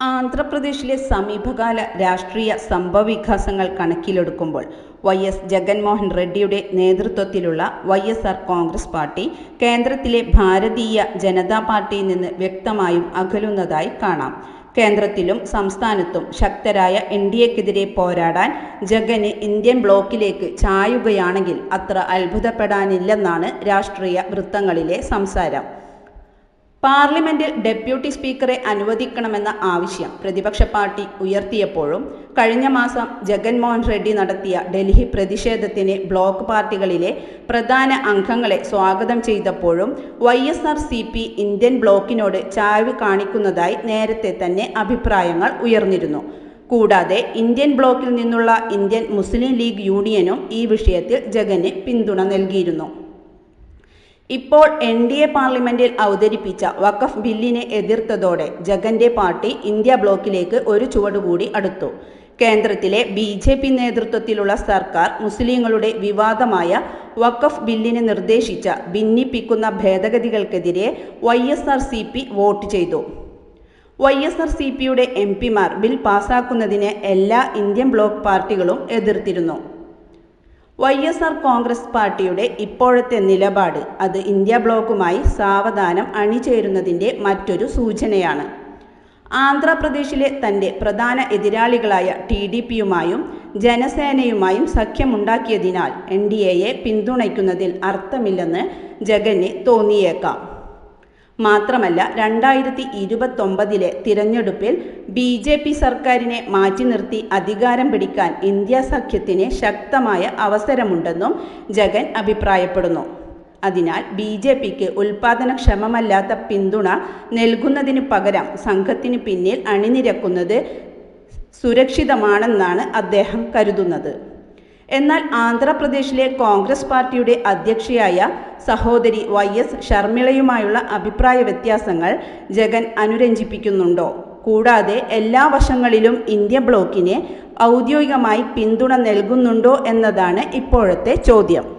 ആന്ധ്രാപ്രദേശിലെ സമീപകാല രാഷ്ട്രീയ സംഭവവികാസങ്ങൾ കണക്കിലെടുക്കുമ്പോൾ വൈ എസ് ജഗൻമോഹൻ റെഡ്ഡിയുടെ നേതൃത്വത്തിലുള്ള Y S R Congress party കേന്ദ്രത്തിലെ ഭാരതീയ ജനതാ പാർട്ടിയിൽ നിന്ന് വ്യക്തമായും അകലുന്നതായി കാണാം. കേന്ദ്രത്തിലും സംസ്ഥാനത്തും ശക്തരായ എൻ ഡി എക്കെതിരെ പോരാടാൻ ജഗന് ഇന്ത്യൻ ബ്ലോക്കിലേക്ക് ചായുകയാണെങ്കിൽ അത്ര അത്ഭുതപ്പെടാനില്ലെന്നാണ് രാഷ്ട്രീയ വൃത്തങ്ങളിലെ സംസാരം. പാർലമെന്റിൽ ഡെപ്യൂട്ടി സ്പീക്കറെ അനുവദിക്കണമെന്ന ആവശ്യം പ്രതിപക്ഷ പാർട്ടി ഉയർത്തിയപ്പോഴും കഴിഞ്ഞ മാസം ജഗൻമോഹൻ റെഡ്ഡി നടത്തിയ ഡൽഹി പ്രതിഷേധത്തിന് ബ്ലോക്ക് പാർട്ടികളിലെ പ്രധാന അംഗങ്ങളെ സ്വാഗതം ചെയ്തപ്പോഴും Y S R C P Indian ബ്ലോക്കിനോട് ചായ്വ് കാണിക്കുന്നതായി നേരത്തെ തന്നെ അഭിപ്രായങ്ങൾ ഉയർന്നിരുന്നു. കൂടാതെ ഇന്ത്യൻ ബ്ലോക്കിൽ നിന്നുള്ള ഇന്ത്യൻ മുസ്ലിം ലീഗ് യൂണിയനും ഈ വിഷയത്തിൽ ജഗന് പിന്തുണ നൽകിയിരുന്നു. ഇപ്പോൾ എൻ ഡി എ പാർലമെന്റിൽ അവതരിപ്പിച്ച വഖഫ് ബില്ലിനെ എതിർത്തതോടെ ജഗന്റെ പാർട്ടി ഇന്ത്യ ബ്ലോക്കിലേക്ക് ഒരു ചുവടുകൂടി അടുത്തു. കേന്ദ്രത്തിലെ ബി ജെ പി നേതൃത്വത്തിലുള്ള സർക്കാർ മുസ്ലിങ്ങളുടെ വിവാദമായ വഖഫ് ബില്ലിനെ നിർദ്ദേശിച്ച ഭിന്നിപ്പിക്കുന്ന ഭേദഗതികൾക്കെതിരെ Y S R C P vote ചെയ്തു. വൈ എസ് ആർ സി പിയുടെ എം പിമാർ ബിൽ പാസാക്കുന്നതിന് എല്ലാ ഇന്ത്യൻ ബ്ലോക്ക് പാർട്ടികളും എതിർത്തിരുന്നു. വൈ എസ് ആർ കോൺഗ്രസ് പാർട്ടിയുടെ ഇപ്പോഴത്തെ നിലപാട് അത് ഇന്ത്യ ബ്ലോക്കുമായി സാവധാനം അണിചേരുന്നതിന്റെ മറ്റൊരു സൂചനയാണ്. ആന്ധ്രാപ്രദേശിലെ തന്റെ പ്രധാന എതിരാളികളായ ടി ഡി പിയുമായും ജനസേനയുമായും സഖ്യമുണ്ടാക്കിയതിനാൽ എൻ ഡി എയെ പിന്തുണയ്ക്കുന്നതിൽ അർത്ഥമില്ലെന്ന് ജഗന് തോന്നിയേക്കാം. മാത്രമല്ല രണ്ടായിരത്തി ഇരുപത്തൊമ്പതിലെ തിരഞ്ഞെടുപ്പിൽ ബി ജെ പി സർക്കാരിനെ മാറ്റി നിർത്തി അധികാരം പിടിക്കാൻ ഇന്ത്യ സഖ്യത്തിന് ശക്തമായ അവസരമുണ്ടെന്നും ജഗൻ അഭിപ്രായപ്പെടുന്നു. അതിനാൽ ബി ജെ പിക്ക് ഉൽപാദനക്ഷമമല്ലാത്ത പിന്തുണ നൽകുന്നതിന് പകരം സംഘത്തിന് പിന്നിൽ അണിനിരക്കുന്നത് സുരക്ഷിതമാണെന്നാണ് അദ്ദേഹം കരുതുന്നത്. എന്നാൽ ആന്ധ്രാപ്രദേശിലെ കോൺഗ്രസ് പാർട്ടിയുടെ അധ്യക്ഷയായ സഹോദരി വൈ എസ് ഷർമിളയുമായുള്ള അഭിപ്രായ വ്യത്യാസങ്ങൾ ജഗൻ അനുരഞ്ജിപ്പിക്കുന്നുണ്ടോ? കൂടാതെ എല്ലാ വശങ്ങളിലും ഇന്ത്യ ബ്ലോക്കിനെ ഔദ്യോഗികമായി പിന്തുണ നൽകുന്നുണ്ടോ എന്നതാണ് ഇപ്പോഴത്തെ ചോദ്യം.